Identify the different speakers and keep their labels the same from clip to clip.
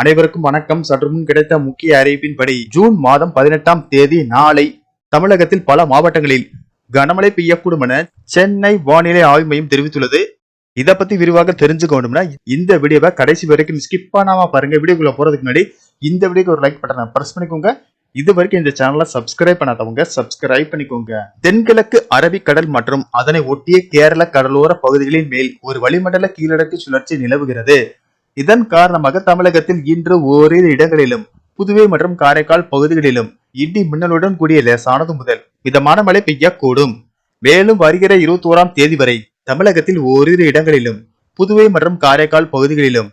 Speaker 1: அனைவருக்கும் வணக்கம் சற்று முன் கிடைத்த முக்கிய அறிவிப்பின்படி ஜூன் மாதம் பதினெட்டாம் தேதி நாளை தமிழகத்தில் பல மாவட்டங்களில் கனமழை பெய்யக்கூடும் என சென்னை வானிலை ஆய்வு மையம் தெரிவித்துள்ளது இதை பத்தி விரிவாக தெரிஞ்சுக்கணும்னா இந்த வீடியோவை கடைசி வரைக்கும் ஸ்கிப் பண்ணாம பாருங்க வீடியோக்குள்ள போறதுக்கு முன்னாடி இந்த வீடியோக்கு ஒரு லைக் பட்டனை பிரஸ் பண்ணிக்கோங்க இது வரைக்கும் இந்த சேனலை சப்ஸ்கிரைப் பண்ணாதவங்க சப்ஸ்கிரைப் பண்ணிக்கோங்க தென்கிழக்கு அரபிக்கடல் மற்றும் அதனை ஒட்டிய கேரள கடலோர பகுதிகளின் மேல் ஒரு வளிமண்டல கீழடக்கு சுழற்சி நிலவுகிறது இதன் காரணமாக தமிழகத்தில் இன்று ஓரிரு இடங்களிலும் புதுவை மற்றும் காரைக்கால் பகுதிகளிலும் இடி மின்னலுடன் கூடிய லேசானது முதல் மிதமான மழை பெய்யக்கூடும் மேலும் வருகிற இருபத்தோராம் தேதி வரை தமிழகத்தில் ஓரிரு இடங்களிலும் புதுவை மற்றும் காரைக்கால் பகுதிகளிலும்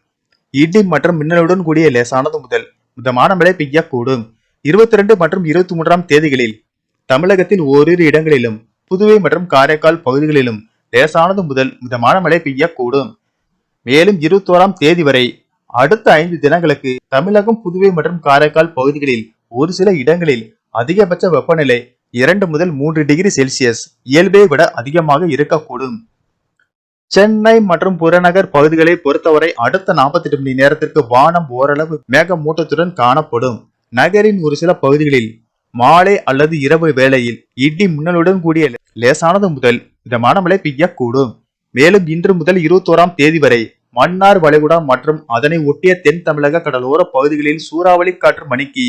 Speaker 1: இடி மற்றும் மின்னலுடன் கூடிய லேசானது முதல் மிதமான மழை பெய்யக்கூடும் இருபத்தி ரெண்டு மற்றும் இருபத்தி மூன்றாம் தேதிகளில் தமிழகத்தில் ஓரிரு இடங்களிலும் புதுவை மற்றும் காரைக்கால் பகுதிகளிலும் லேசானது முதல் மிதமான மழை பெய்யக்கூடும் மேலும் இருபத்தோராம் தேதி வரை அடுத்த ஐந்து தினங்களுக்கு தமிழகம் புதுவை மற்றும் காரைக்கால் பகுதிகளில் ஒரு சில இடங்களில் அதிகபட்ச வெப்பநிலை இரண்டு முதல் மூன்று டிகிரி செல்சியஸ் இயல்பை விட அதிகமாக இருக்கக்கூடும் சென்னை மற்றும் புறநகர் பகுதிகளை பொறுத்தவரை அடுத்த நாற்பத்தி எட்டு மணி நேரத்திற்கு வானம் ஓரளவு மேகமூட்டத்துடன் காணப்படும் நகரின் ஒரு சில பகுதிகளில் மாலை அல்லது இரவு வேளையில் இடி மின்னலுடன் கூடிய லேசானது முதல் இதமான மழை பெய்யக்கூடும் மேலும் இன்று முதல் இருபத்தோராம் தேதி வரை மன்னார் வளைகுடா மற்றும் அதனை ஒட்டிய தென் தமிழக கடலோர பகுதிகளில் சூறாவளி காற்று மணிக்கு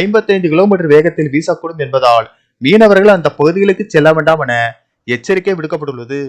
Speaker 1: ஐம்பத்தைந்து கிலோமீட்டர் வேகத்தில் வீசக்கூடும் என்பதால் மீனவர்கள் அந்த பகுதிகளுக்கு செல்ல வேண்டாம் என எச்சரிக்கை விடுக்கப்பட்டுள்ளது